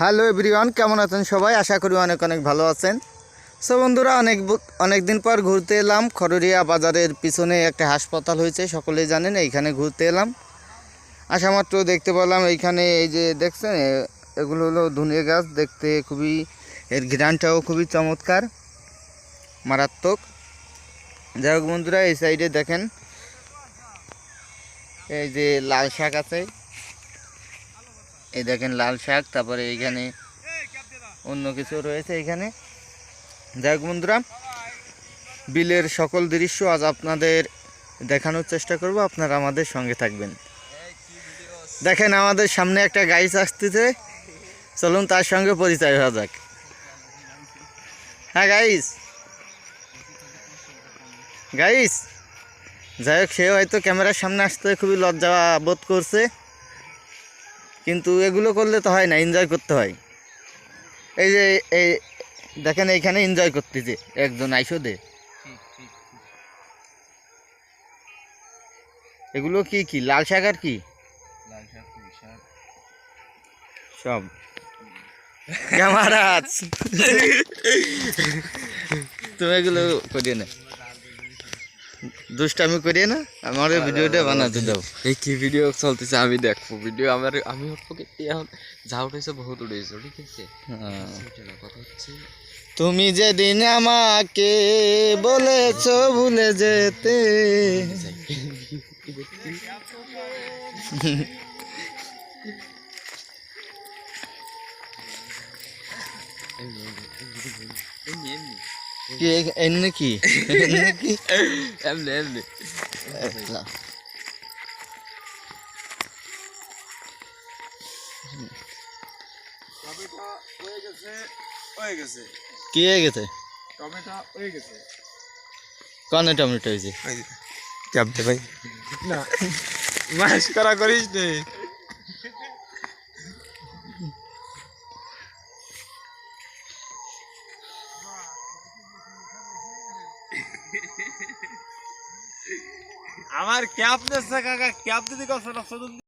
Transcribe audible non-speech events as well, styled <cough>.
Hello everyone, কেমন আছেন সবাই? আশা করি অনেক অনেক ভালো আছেন। সো বন্ধুরা, অনেক অনেক দিন পর ঘুরতে এলাম। খররিয়া বাজারের পিছনে একটা হাসপাতাল হয়েছে, সকলেই জানেন, এইখানে ঘুরতে এলাম। আসা মাত্র দেখতে পেলাম, এইখানে এই যে দেখছেন এগুলো হলো ধুনে গাছ, দেখতে খুবই, এর ঘ্রাণটাও খুবই চমৎকার, মারাত্মক। যাই হোক বন্ধুরা, এই সাইডে দেখেন, এই যে লাল শাক আছে। এই দেখেন লাল শাক, তারপরে এইখানে অন্য কিছু রয়েছে এখানে। যাই বন্ধুরা, বিলের সকল দৃশ্য আজ আপনাদের দেখানোর চেষ্টা করব, আপনারা আমাদের সঙ্গে থাকবেন। দেখেন আমাদের সামনে একটা গাইস আসতেছে। চলুন তার সঙ্গে পরিচয় হওয়া যাক। হ্যাঁ গাইস। গাইস, যাই হোক, সে হয়তো ক্যামেরার সামনে আসতে খুবই লজ্জা বোধ করছে। কিন্তু এগুলো করলে তো হয় না এনজয় করতে হয়। এই যে এই দেখেন এইখানে এনজয় করতেছে একজন আইসো দে। এগুলো কি কি লাল শাক আর কি? সব। ক্যামেরাজ। <laughs> তুমি এগুলো করিয়ে না দুষ্টামি করিয়ে না আমার ভিডিওটা বানাতে দাও এই কি ভিডিও চলতেছে আমি দেখব। ভিডিও আমার আমি এখন যা উঠেছে বহুত উঠেছে ঠিক আছে? হ্যাঁ। না কথা হচ্ছে। তুমি যেদিন আমাকে বলেছ ভুলে যেতে। এমনি এমনি। কি এমনি কি? এমনি কি? এমনি এমনি। কি হয়ে গেছে? কনে টমেটো হয়েছে? চাপতে ভাই না মাস করা করিস নে। আমার ক্যাপ নেছে কাকা? ক্যাপ দিদি কষ্ট